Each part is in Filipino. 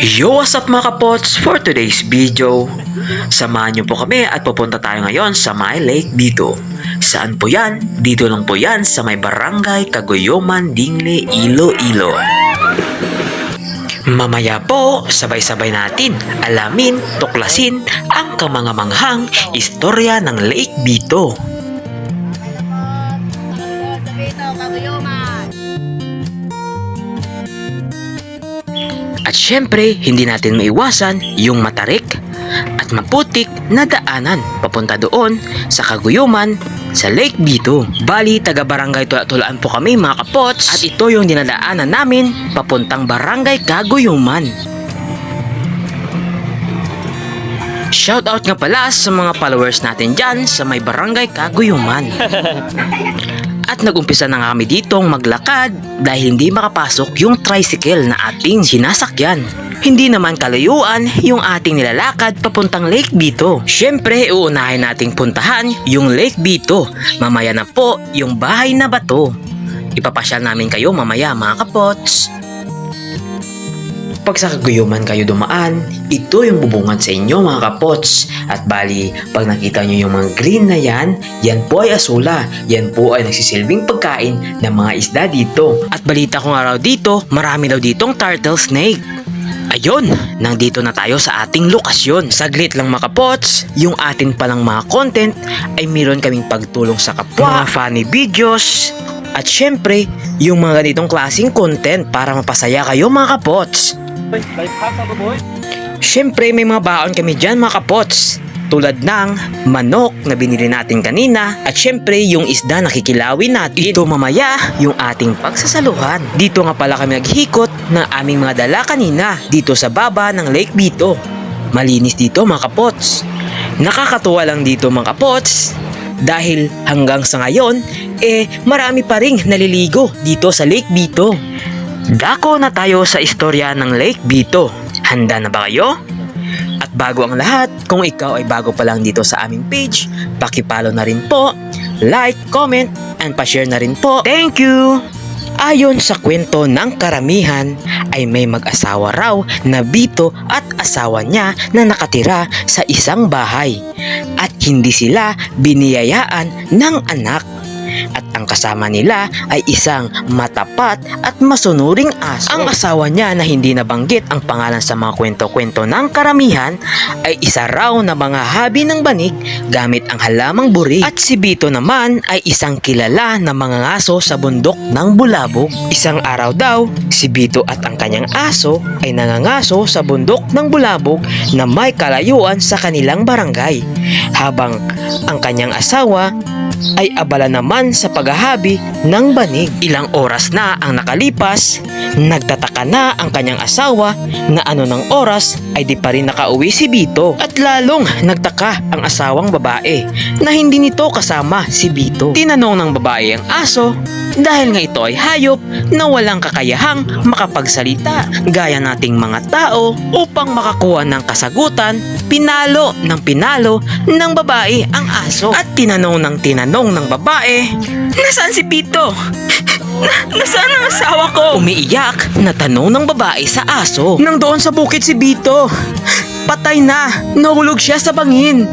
Yo, what's up mga kapots? For today's video, samahan niyo po kami at pupunta tayo ngayon sa My Lake dito. Saan po yan? Dito lang po yan sa may barangay Kagoyoman, Dingle, Iloilo. Mamaya po, sabay-sabay natin alamin, tuklasin ang kamangamanghang istorya ng Lake. Dito, At syempre, hindi natin maiwasan yung matarik at maputik na daanan papunta doon sa Kaguyuman sa Lake Bito. Bali, taga Barangay Tula-Tulaan po kami mga kapots at ito yung dinadaanan namin papuntang Barangay Kaguyuman. Shoutout nga pala sa mga followers natin dyan sa may Barangay Kaguyuman. At nagumpisa na nga kami ditong maglakad dahil hindi makapasok yung tricycle na ating sinasakyan. Hindi naman kalayuan yung ating nilalakad papuntang Lake Bito. Siyempre, uunahin nating puntahan yung Lake Bito. Mamaya na po yung bahay na bato. Ipapasyal namin kayo mamaya mga kapots. Pag sa kaguyuman kayo dumaan, ito yung bubungan sa inyo mga kapots. At bali, pag nakita nyo yung mga green na yan, yan po ay asula. Yan po ay nagsisilbing pagkain ng mga isda dito. At balita ko nga raw dito, marami daw ditong turtle snake. Ayun, nandito na tayo sa ating lokasyon. Saglit lang mga kapots, yung atin palang mga content ay meron kaming pagtulong sa kapwa, mga funny videos, at syempre, yung mga ganitong klaseng content para mapasaya kayo mga kapots. Syempre, may mga baon kami dyan mga kapots. Tulad ng manok na binili natin kanina at syempre yung isda na kikilawin natin. Ito mamaya yung ating pagsasaluhan. Dito nga pala kami naghikot ng aming mga dala kanina dito sa baba ng Lake Bito. Malinis dito mga kapots. Nakakatuwa lang dito mga kapots dahil hanggang sa ngayon eh marami pa ring naliligo dito sa Lake Bito. Dako na tayo sa istorya ng Lake Bito. Handa na ba kayo? At bago ang lahat, kung ikaw ay bago pa lang dito sa aming page, pakipalo na rin po, like, comment, and pa-share na rin po. Thank you! Ayon sa kwento ng karamihan ay may mag-asawa raw na Bito at asawa niya na nakatira sa isang bahay at hindi sila biniyayaan ng anak at ang kasama nila ay isang matapat at masunuring aso. Ang asawa niya na hindi nabanggit ang pangalan sa mga kwento-kwento ng karamihan ay isa raw na mga habi ng banig gamit ang halamang buri. At si Bito naman ay isang kilala na mga ngaso sa bundok ng Bulabog. Isang araw daw, si Bito at ang kanyang aso ay nangangaso sa bundok ng Bulabog na may kalayuan sa kanilang barangay. Habang ang kanyang asawa ay abala naman sa paghahabi ng banig. Ilang oras na ang nakalipas, nagtataka na ang kanyang asawa na ano ng oras ay di pa rin nakauwi si Bito. At lalong nagtaka ang asawang babae na hindi nito kasama si Bito. Tinanong ng babae ang aso dahil nga ito ay hayop na walang kakayahang makapagsalita gaya nating mga tao upang makakuha ng kasagutan, pinalo ng pinalo ng babae ang aso. At tinanong ng tinanong ng babae, Nasaan si Bito? Na, nasaan ang asawa ko? Umiiyak na tanong ng babae sa aso. Nang doon sa bukid si Bito. Patay na. Nahulog siya sa bangin.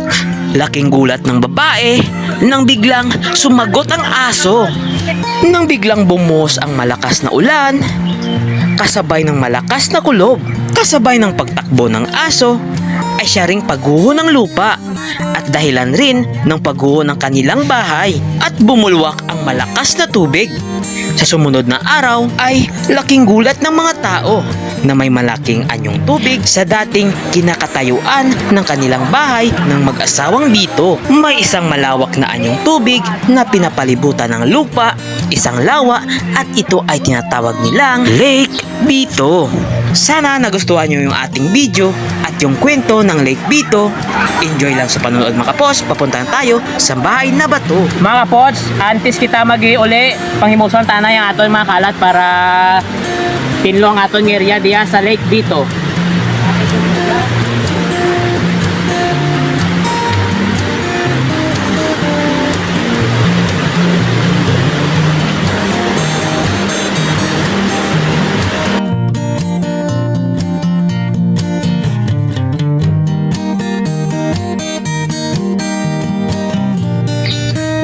Laking gulat ng babae nang biglang sumagot ang aso. Nang biglang bumuhos ang malakas na ulan, kasabay ng malakas na kulob, kasabay ng pagtakbo ng aso, ay siya ring pagguho ng lupa dahilan rin ng pagguho ng kanilang bahay at bumulwak malakas na tubig. Sa sumunod na araw ay laking gulat ng mga tao na may malaking anyong tubig sa dating kinakatayuan ng kanilang bahay ng mag-asawang Bito. May isang malawak na anyong tubig na pinapalibutan ng lupa, isang lawa at ito ay tinatawag nilang Lake Bito. Sana nagustuhan nyo yung ating video at yung kwento ng Lake Bito. Enjoy lang sa panonood mga kapos. Papuntahan tayo sa bahay na bato. Mga pots, antes kita magi uli, panghimuson tanay ang aton mga kalat para tinlo aton area diya sa lake dito.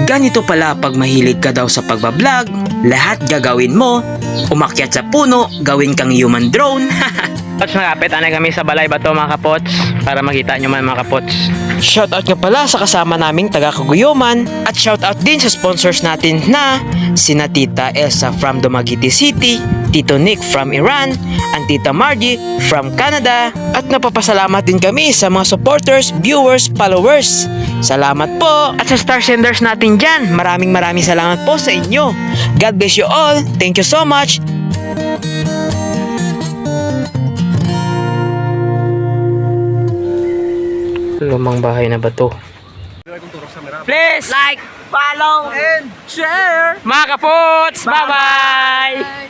Ganito pala pag mahilig ka daw sa pagbablog, lahat gagawin mo. Umakyat sa puno, gawin kang human drone. Pots, malapit na kami sa balay ba to mga kapots? Para makita nyo man mga kapots. Shoutout nga pala sa kasama naming taga Kaguyoman at shoutout din sa sponsors natin na sina Tita Elsa from Dumaguete City, Tito Nick from Iran, and Tita Margie from Canada at napapasalamat din kami sa mga supporters, viewers, followers. Salamat po! At sa star senders natin dyan, maraming maraming salamat po sa inyo. God bless you all. Thank you so much. Lumang bahay na ba to? Please, Like, follow, share! Mga kapots, bye-bye!